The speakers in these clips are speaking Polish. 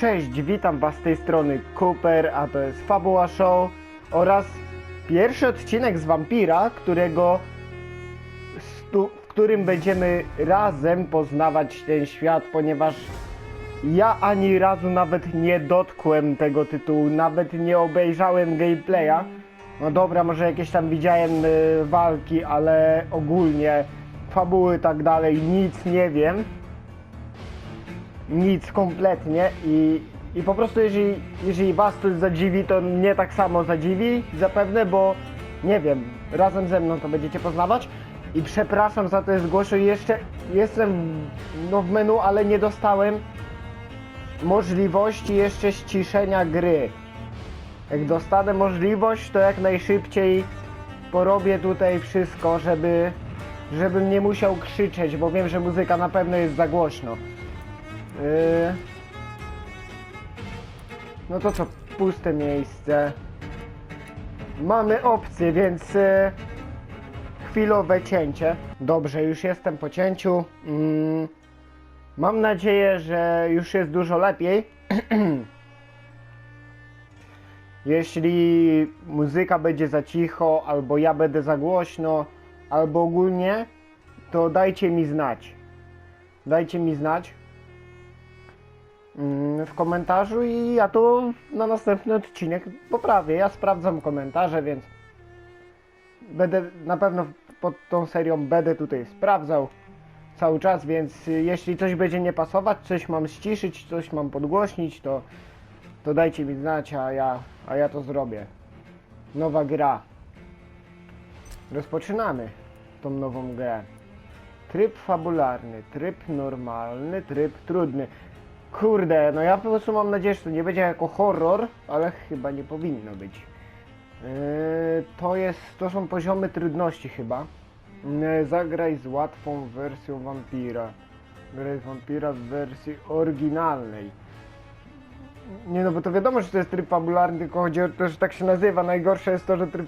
Cześć, witam Was z tej strony Cooper, a to jest Fabuła Show oraz pierwszy odcinek z Vampira, którego w którym będziemy razem poznawać ten świat, ponieważ ja ani razu nawet nie dotkłem tego tytułu, nawet nie obejrzałem gameplaya. No dobra, może jakieś tam widziałem y, walki, ale ogólnie fabuły tak dalej, nic nie wiem nic kompletnie i, i po prostu jeżeli, jeżeli was coś zadziwi, to mnie tak samo zadziwi zapewne, bo nie wiem, razem ze mną to będziecie poznawać i przepraszam za to zgłoszę jeszcze jestem no w menu, ale nie dostałem możliwości jeszcze ściszenia gry. Jak dostanę możliwość, to jak najszybciej porobię tutaj wszystko, żeby żebym nie musiał krzyczeć, bo wiem, że muzyka na pewno jest za głośno. Yy... No to co, puste miejsce. Mamy opcję, więc yy... chwilowe cięcie. Dobrze, już jestem po cięciu. Mm. Mam nadzieję, że już jest dużo lepiej. Jeśli muzyka będzie za cicho, albo ja będę za głośno, albo ogólnie, to dajcie mi znać. Dajcie mi znać w komentarzu i ja to na następny odcinek poprawię. Ja sprawdzam komentarze, więc będę na pewno pod tą serią będę tutaj sprawdzał cały czas, więc jeśli coś będzie nie pasować, coś mam ściszyć, coś mam podgłośnić, to, to dajcie mi znać, a ja, a ja to zrobię. Nowa gra. Rozpoczynamy tą nową grę. Tryb fabularny, tryb normalny, tryb trudny. Kurde, no ja po prostu mam nadzieję, że to nie będzie jako horror, ale chyba nie powinno być. Yy, to jest, to są poziomy trudności chyba. Yy, zagraj z łatwą wersją wampira. Graj z wampira w wersji oryginalnej. Nie no, bo to wiadomo, że to jest tryb fabularny, tylko chodzi o to, że tak się nazywa. Najgorsze jest to, że tryb,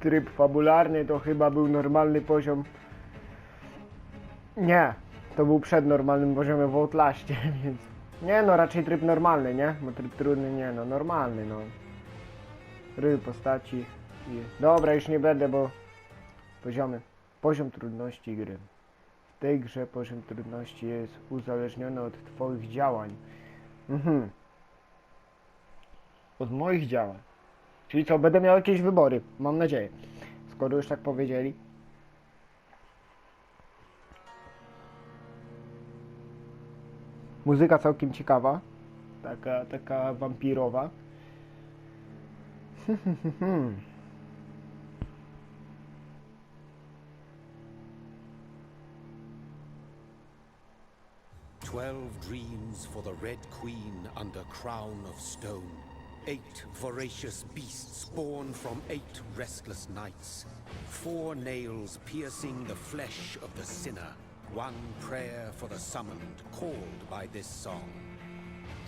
tryb fabularny to chyba był normalny poziom. Nie, to był przed normalnym poziomem w Outlaście, więc... Nie no, raczej tryb normalny, nie? Bo tryb trudny nie no, normalny no. Ry postaci i... Dobra, już nie będę, bo... Poziomy. Poziom trudności gry. W tej grze poziom trudności jest uzależniony od twoich działań. Mhm. Od moich działań. Czyli co, będę miał jakieś wybory, mam nadzieję. Skoro już tak powiedzieli. Muzyka całkiem ciekawa. Taka, taka wampirowa. Twelve dreams for the Red Queen under crown of stone. Eight voracious beasts born from eight restless nights. Four nails piercing the flesh of the sinner. One prayer for the summoned, called by this song.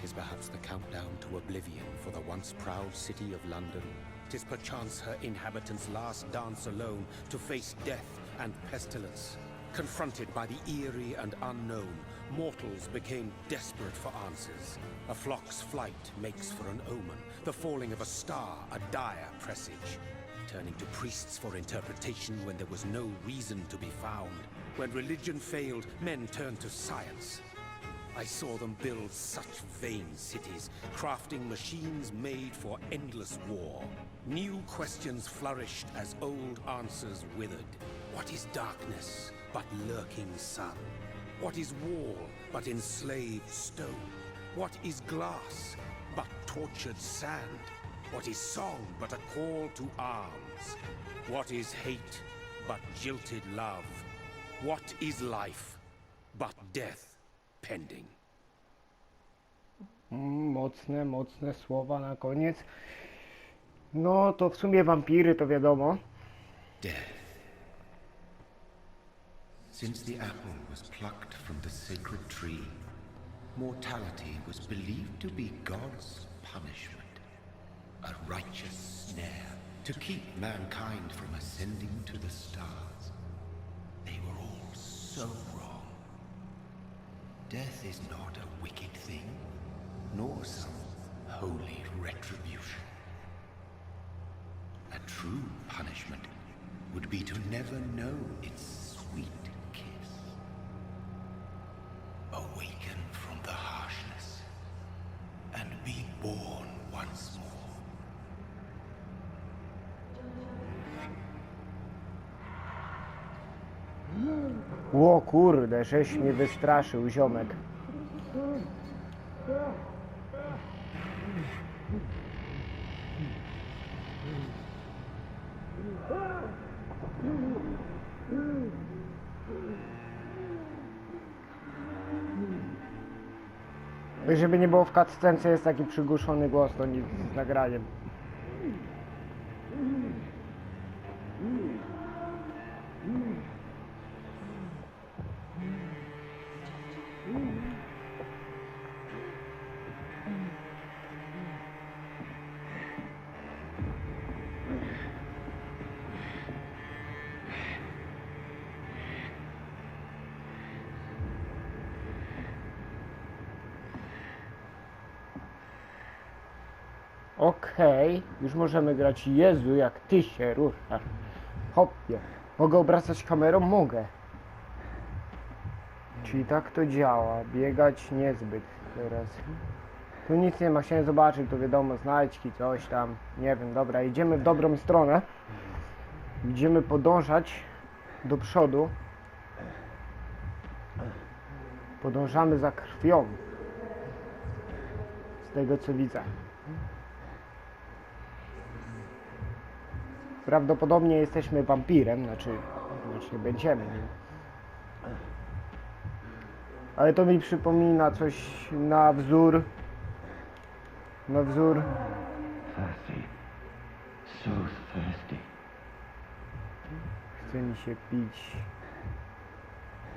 Tis perhaps the countdown to oblivion for the once proud city of London. Tis perchance her inhabitants' last dance alone to face death and pestilence. Confronted by the eerie and unknown, mortals became desperate for answers. A flock's flight makes for an omen, the falling of a star a dire presage. Turning to priests for interpretation when there was no reason to be found. When religion failed, men turned to science. I saw them build such vain cities, crafting machines made for endless war. New questions flourished as old answers withered. What is darkness but lurking sun? What is wall but enslaved stone? What is glass but tortured sand? What is song but a call to arms? What is hate but jilted love? What is life but death pending? Mm, Mocne, mocne słowa na koniec. No to w sumie wampiry to wiadomo. Death. Since the apple was plucked from the sacred tree, mortality was believed to be God's punishment. A righteous snare to keep mankind from ascending to the stars. So wrong. Death is not a wicked thing, nor some holy retribution. A true punishment would be to never know its sweet kiss. Awaken Ło kurde, żeś mnie wystraszył, ziomek. Żeby nie było w cutscence jest taki przygłuszony głos, to nic z nagraniem. Okej, już możemy grać. Jezu, jak ty się ruszasz. Hopie. Mogę obracać kamerą? Mogę. Czyli tak to działa. Biegać niezbyt teraz. Tu nic nie ma, chciałem zobaczyć, to wiadomo, znajdźki, coś tam. Nie wiem, dobra, idziemy w dobrą stronę. Będziemy podążać do przodu. Podążamy za krwią. Z tego co widzę. Prawdopodobnie jesteśmy wampirem, znaczy, znaczy będziemy. Ale to mi przypomina coś na wzór. Na wzór. Thirsty. So thirsty. Chce mi się pić.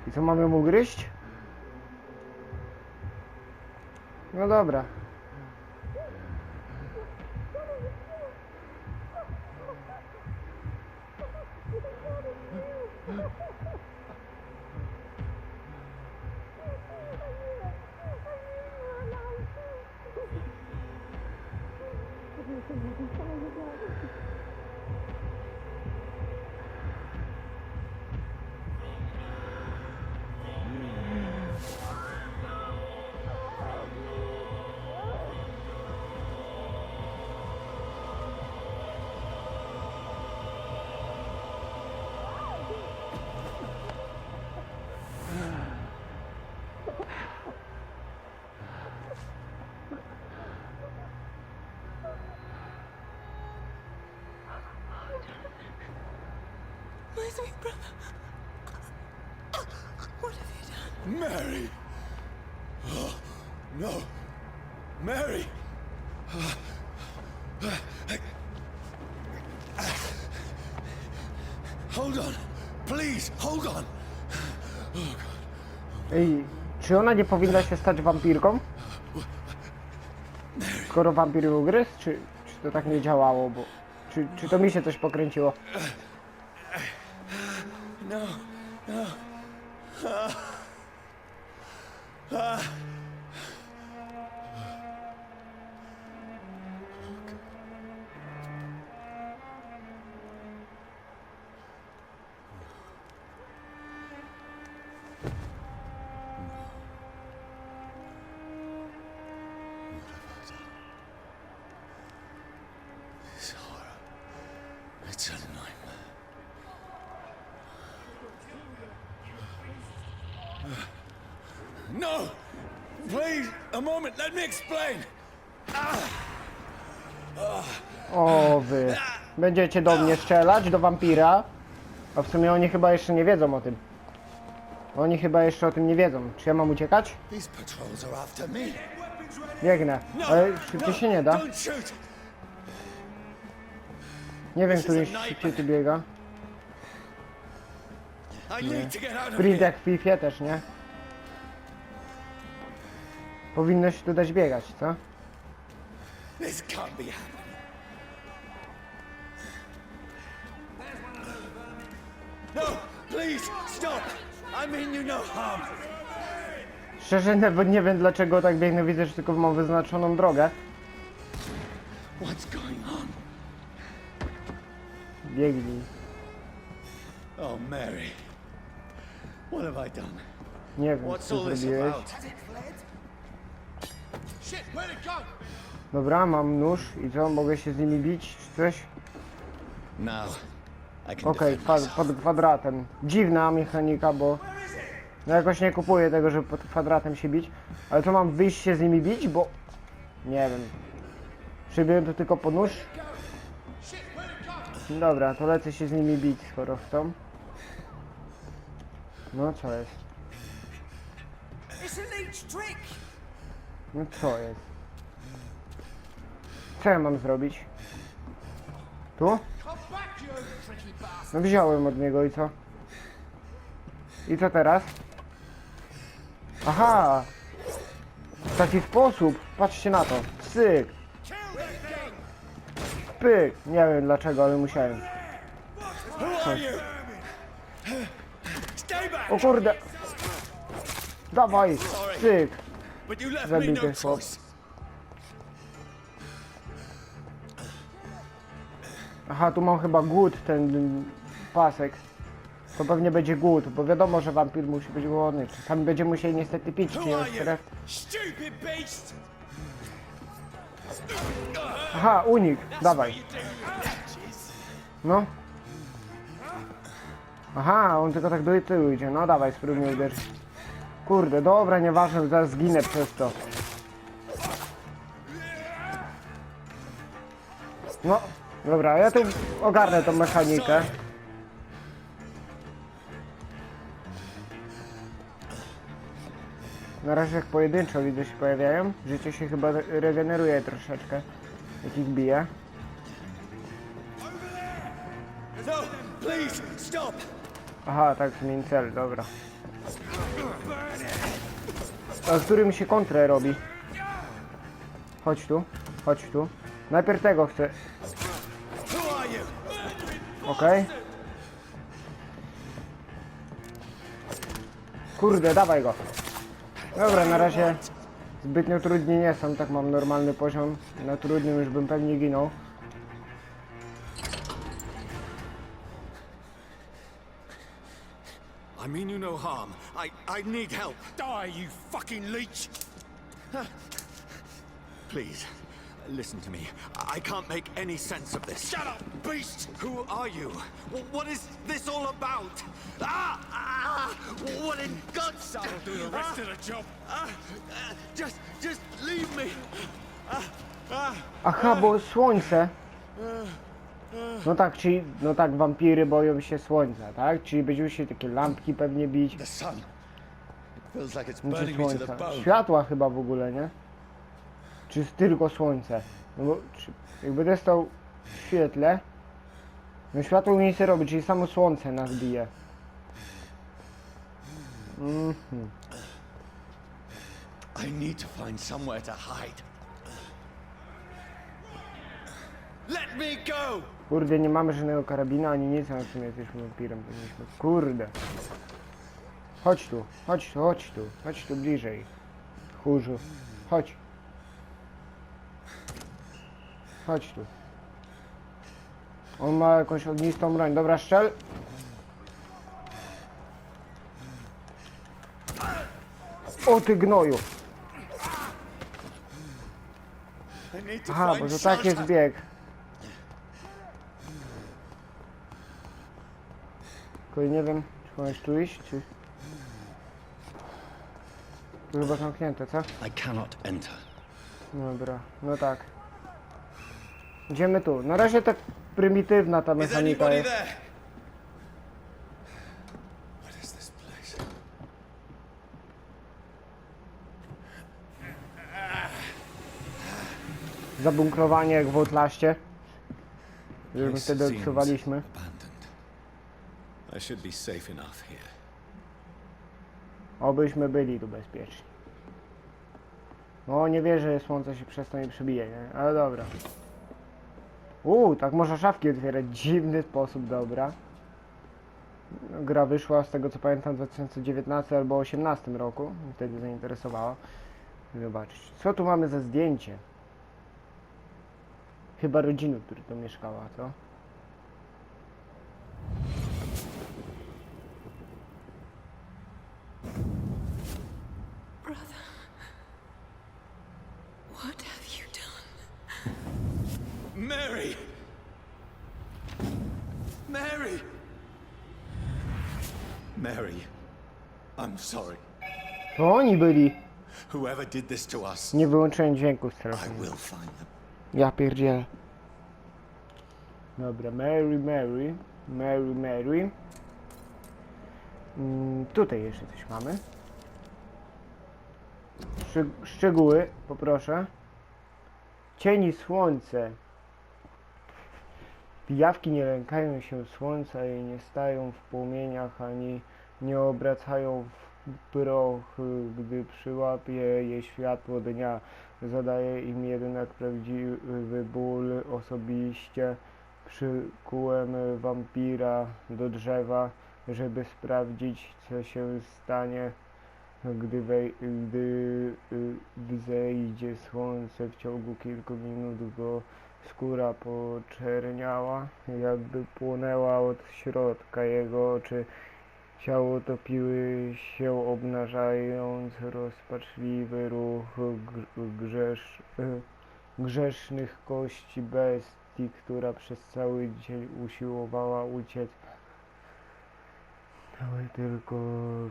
I co mamy mu gryźć? No dobra. Oh my god. My sweet brother. What have you done? Mary! Oh, no! Mary! Hold on! Please, hold on! Ej, czy ona nie powinna się stać wampirką? Skoro wampir ugryzł, czy, czy to tak nie działało, bo... Czy, czy to mi się coś pokręciło? No, no. This O wy. Będziecie do mnie strzelać, do wampira? A w sumie oni chyba jeszcze nie wiedzą o tym. Oni chyba jeszcze o tym nie wiedzą. Czy ja mam uciekać? These patrols are after me. Biegnę. Ale szybciej się nie da. Nie wiem, który szybciej tu biega. Of Sprint jak w FIFA też, nie? Powinnoś tu dać biegać, co? This can't be happening. No, please, stop! I mean you no harm. Szczerze, nawet nie wiem dlaczego tak biegnę, widzę, że tylko mam wyznaczoną drogę. What's going on? Biegnij. Oh, Mary. What have I done? Nie wiem, What's co all this zrobiłeś. about? Shit, where'd it go? Dobra, mam nóż i co, mogę się z nimi bić czy coś? Can Okej, myself. pod kwadratem. Dziwna mechanika, bo no jakoś nie kupuję tego, żeby pod kwadratem się bić. Ale co mam wyjść się z nimi bić, bo nie wiem. Przybyłem tu tylko po nóż. Dobra, to lecę się z nimi bić, skoro chcą. No co jest? No co jest? Co ja mam zrobić? Tu? No wziąłem od niego i co? I co teraz? Aha! W taki sposób! Patrzcie na to! Syk! Pyk! Nie wiem dlaczego, ale musiałem. O kurde! Dawaj! Me Zabity chłop. Aha, tu mam chyba głód, ten pasek. To pewnie będzie głód, bo wiadomo, że wampir musi być głodny. Czasami będziemy musieli niestety pić czyjąś krew. Aha, unik, dawaj. No. Aha, on tylko tak do tyłu idzie. No dawaj, spróbujmy uderzyć. Kurde, dobra, nieważne, zaraz zginę przez to. No, dobra, ja tu ogarnę tą mechanikę. Na razie jak pojedynczo widzę się pojawiają. Życie się chyba re- regeneruje troszeczkę. Jak ich bije. Aha, tak, zmień cel, dobra. A którym się kontrę robi? Chodź tu, chodź tu. Najpierw tego chcę. Okej. Kurde, dawaj go. Dobra, na razie zbytnio trudni nie są, tak mam normalny poziom. Na trudnym już bym pewnie ginął. I mean you no harm. I, I need help. Die, you fucking leech! Please, listen to me. I can't make any sense of this. Shut up, beast! Who are you? Wh- What is this all about? Ah! ah what in God's That'll do the rest of the job. Ah, ah, just, just leave me. Aha, bo słońce. No tak, czyli, no tak, wampiry boją się słońca, tak? Czyli będziemy się takie lampki pewnie bić. The sun. Feels like it's Czy burning me to the słońca? bone. Światła chyba w ogóle, nie? Czy jest tylko słońce? No bo czy, jak będę stał w świetle, no światło nic nie robi, czyli samo słońce nas bije. Mhm. I need to find somewhere to hide. Let me go! Kurde, nie mamy żadnego karabina ani nic, a w sumie jesteśmy wampirem, powinniśmy. Kurde. Chodź tu, chodź tu, chodź tu, chodź tu bliżej. Chórzu, chodź. Chodź tu. On ma jakąś ognistą broń. Dobra, strzel. O ty gnoju. Aha, bo to tak jest bieg. Tylko nie wiem, czy możesz tu iść, czy... Tu chyba zamknięte, co? I cannot enter. Dobra, no tak. Idziemy tu. Na razie tak prymitywna ta Is mechanika anybody jest. there? What is this place? Zabunkrowanie jak w Outlaście. Place wtedy seems odsuwaliśmy. Abandoned. I should be safe enough here. Obyśmy byli tu bezpieczni. No nie wierzę, że słońce się przez to nie przebije, nie? Ale dobra. Uuu, tak można szafki otwierać. Dziwny sposób, dobra. Gra wyszła z tego co pamiętam w 2019 albo 2018 roku. Wtedy zainteresowała. Zobaczyć. Co tu mamy za zdjęcie? Chyba rodziny, która tu mieszkała, co? Brother, what have you done? Mary! Mary! Mary, I'm sorry. To oni byli. Whoever did this to us, Nie wyłączyłem dźwięku I telefonu. will find them. Ja pierdzielę. Dobra, Mary, Mary, Mary, Mary. Mm, tutaj jeszcze coś mamy. Szczeg szczegóły, poproszę. Cieni słońce. Pijawki nie lękają się słońca i nie stają w płomieniach, ani nie obracają w proch, gdy przyłapie je światło dnia. Zadaje im jednak prawdziwy ból osobiście. Przykułem wampira do drzewa, żeby sprawdzić, co się stanie, gdy, wej- gdy y, wzejdzie słońce. W ciągu kilku minut go skóra poczerniała, jakby płonęła od środka. Jego oczy Ciało topiły się, obnażając rozpaczliwy ruch gr- grzesz, grzesznych kości bestii, która przez cały dzień usiłowała uciec. Ale tylko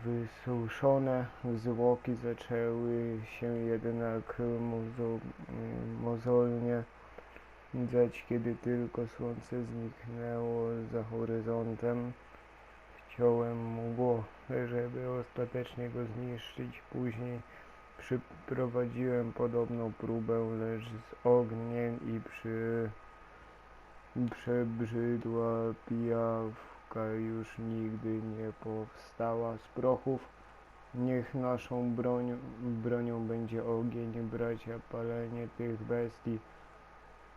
wysuszone zwłoki zaczęły się jednak mozo, mozolnie dzać, kiedy tylko słońce zniknęło za horyzontem. Wciąłem mu głowę, żeby ostatecznie go zniszczyć. Później przeprowadziłem podobną próbę, lecz z ogniem i przy... przebrzydła pijawka już nigdy nie powstała z prochów. Niech naszą broń, bronią będzie ogień, bracia, palenie tych bestii.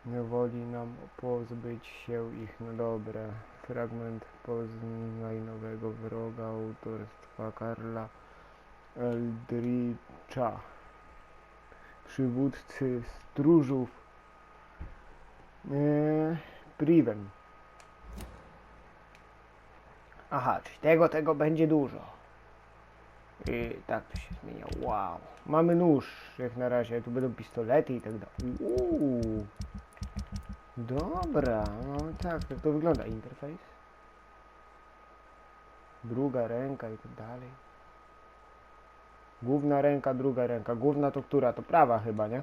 Woli nam pozbyć się ich na dobre. Fragment Poznaj nowego wroga autorstwa Karla Eldridge'a. Przywódcy stróżów eee, Priven. Aha, czyli tego, tego będzie dużo. I tak to się zmienia. Wow. Mamy nóż, jak na razie. Tu będą pistolety i tak dalej. Uuu. Dobra, no tak, jak to wygląda interfejs. Druga ręka i tak dalej. Główna ręka, druga ręka. Główna to która? To prawa chyba, nie?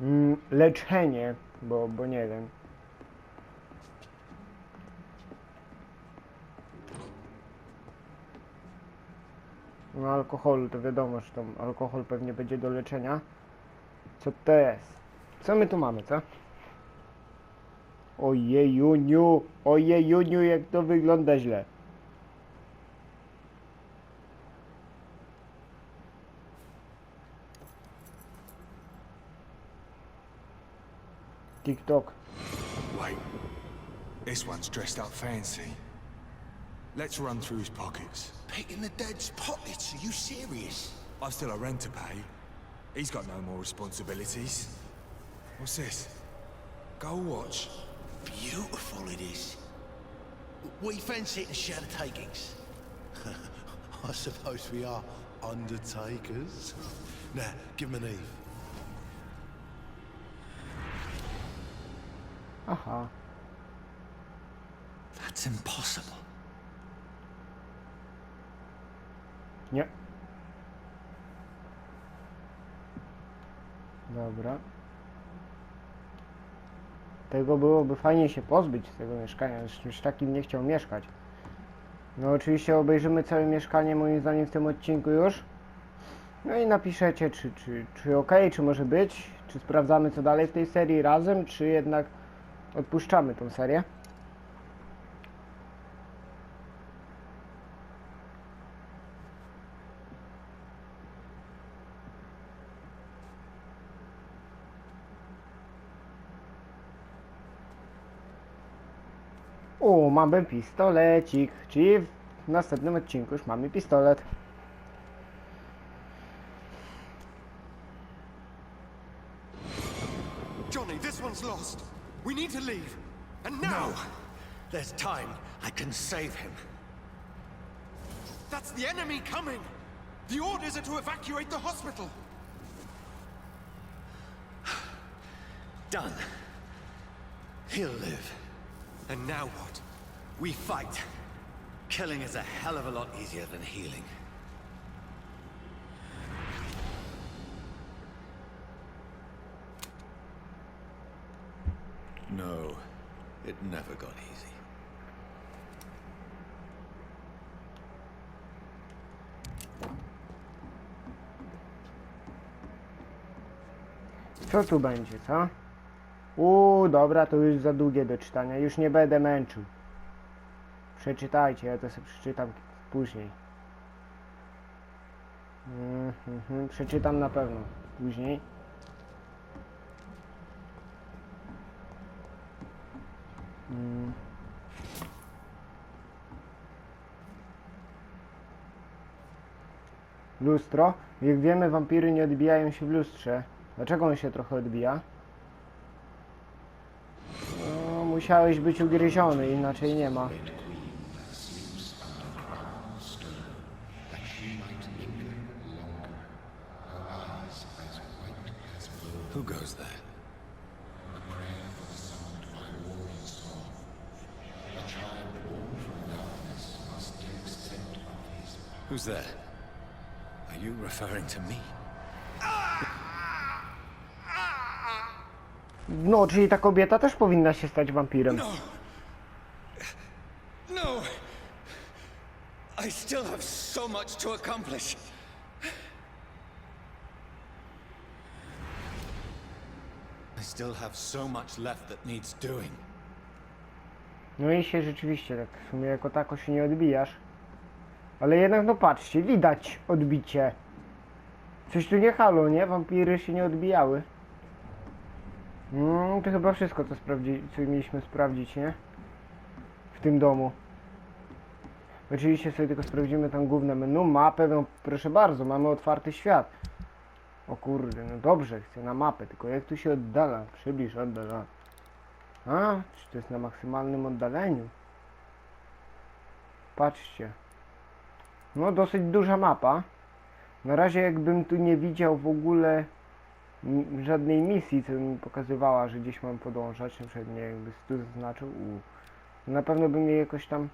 Mm, leczenie, bo, bo nie wiem. No alkoholu, to wiadomo, że tam alkohol pewnie będzie do leczenia. Co to jest? Co my tu mamy, co? Ojejuniu, ojejuniu, jak to wygląda źle. TikTok. Wait. This one's dressed up fancy. Let's run through his pockets. Picking the dead's pockets? Are you serious? I've still a rent to pay. He's got no more responsibilities. What's this? Gold watch. Beautiful it is. We fancy it to share the takings. I suppose we are undertakers. Now, give him an Eve. Aha. That's impossible. Nie. Dobra. Tego byłoby fajnie się pozbyć z tego mieszkania, z czymś takim nie chciał mieszkać. No oczywiście obejrzymy całe mieszkanie moim zdaniem w tym odcinku już. No i napiszecie czy, czy, czy ok, czy może być, czy sprawdzamy co dalej w tej serii razem, czy jednak odpuszczamy tą serię. Mamy pistolecik, czyli w następnym odcinku już mamy pistolet. Johnny, this one's lost. We need to leave. And now! There's time. I can save him. That's the enemy coming! The orders are to evacuate the hospital! Done. He'll live. And now what? We fight. Killing is a hell of a lot easier than healing. No, it never got easy. Co tu będzie, co? Uuu, dobra, to już za długie do czytania, już nie będę męczył. Przeczytajcie, ja to sobie przeczytam później. Mhm, mhm, przeczytam na pewno później. Mm. Lustro. Jak wiemy, wampiry nie odbijają się w lustrze. Dlaczego on się trochę odbija? No, musiałeś być ugryziony, inaczej nie ma. Who goes there? Who's there? Are you referring to me? No, czyli ta kobieta też powinna się stać wampirem. No! I still have so much to accomplish. I still have so much left that needs doing. No i się rzeczywiście tak, w sumie jako tako się nie odbijasz. Ale jednak, no patrzcie, widać odbicie. Coś tu nie halo, nie? Wampiry się nie odbijały. Mm, to chyba wszystko, co, sprawdzi, co mieliśmy sprawdzić, nie? W tym domu. Oczywiście sobie tylko sprawdzimy tam główne menu, mapę, no proszę bardzo, mamy otwarty świat. O kurde, no dobrze, chcę na mapę, tylko jak tu się oddala? Przybliż, oddala. A, czy to jest na maksymalnym oddaleniu? Patrzcie. No dosyć duża mapa. Na razie jakbym tu nie widział w ogóle żadnej misji, co mi pokazywała, że gdzieś mam podążać, na przykład nie jakby tu zaznaczył. U. Na pewno bym je jakoś tam...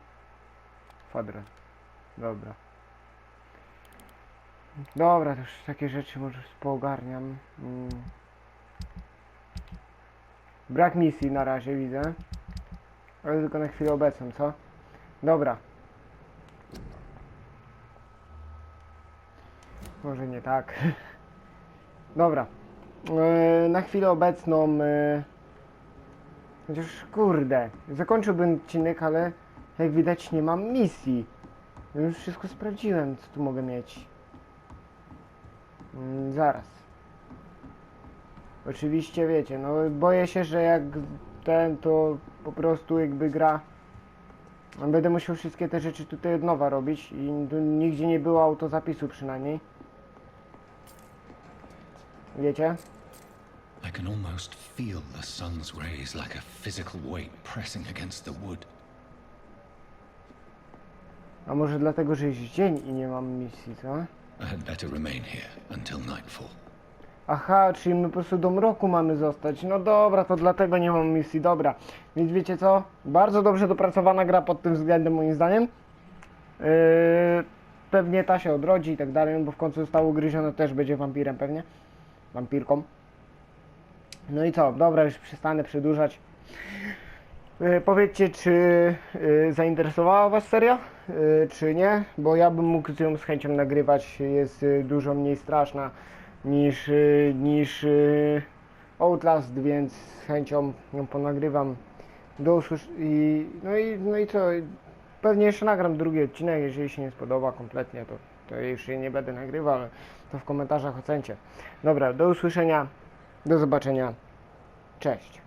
Kwadrat. Dobra. Dobra, to już takie rzeczy może poogarniam. Mm. Brak misji na razie widzę. Ale tylko na chwilę obecną, co? Dobra. Może nie tak. Dobra. E, na chwilę obecną. E, chociaż kurde. Zakończyłbym odcinek, ale jak widać nie mam misji. Już wszystko sprawdziłem, co tu mogę mieć. Mm, zaraz. Oczywiście wiecie, no boję się, że jak ten to po prostu jakby gra będę musiał wszystkie te rzeczy tutaj od nowa robić i nigdzie nie było autozapisu przynajmniej. Wiecie? I can almost feel the sun's rays like a physical weight pressing against the wood. A może dlatego, że jest dzień i nie mam misji, co? I had better remain here until nightfall. Aha, czyli my po prostu do mroku mamy zostać. No dobra, to dlatego nie mam misji, dobra. Więc wiecie co? Bardzo dobrze dopracowana gra pod tym względem moim zdaniem. Yy, pewnie ta się odrodzi i tak dalej, bo w końcu zostało ugryzione też będzie wampirem pewnie. Wampirką. No i co? Dobra, już przestanę przedłużać. Yy, powiedzcie, czy yy, zainteresowała Was seria, yy, czy nie? Bo ja bym mógł ją z chęcią nagrywać. Jest dużo mniej straszna niż, niż Outlast, więc z chęcią ją ponagrywam. Do i, no, i, no i co? Pewnie jeszcze nagram drugi odcinek, jeżeli się nie spodoba kompletnie, to, to już jej nie będę nagrywał, ale to w komentarzach ocencie. Dobra, do usłyszenia, do zobaczenia, cześć.